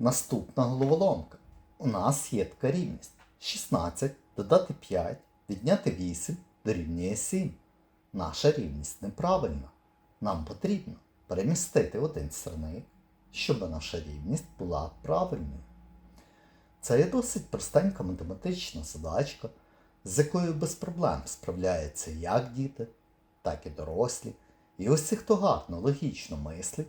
Наступна головоломка. У нас є така рівність. 16 додати 5, відняти 8 дорівнює 7. Наша рівність неправильна. Нам потрібно перемістити один сірник, щоб наша рівність була правильною. Це є досить простенька математична задачка, з якою без проблем справляються як діти, так і дорослі. І ось ці, хто гарно логічно мислить,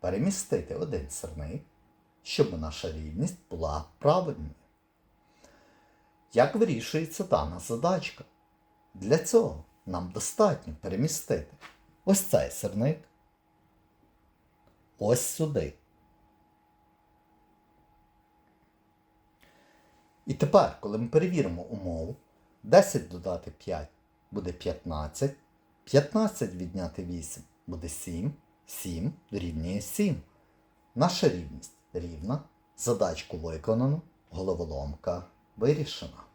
перемістити один сирник, щоб наша рівність була правильною. Як вирішується дана задачка? Для цього нам достатньо перемістити ось цей сирник ось сюди. І тепер, коли ми перевіримо умову, 10 додати 5 буде 15, 15 відняти 8 буде 7, 7 дорівнює 7. Наша рівність рівна, задачку виконано, головоломка вирішена.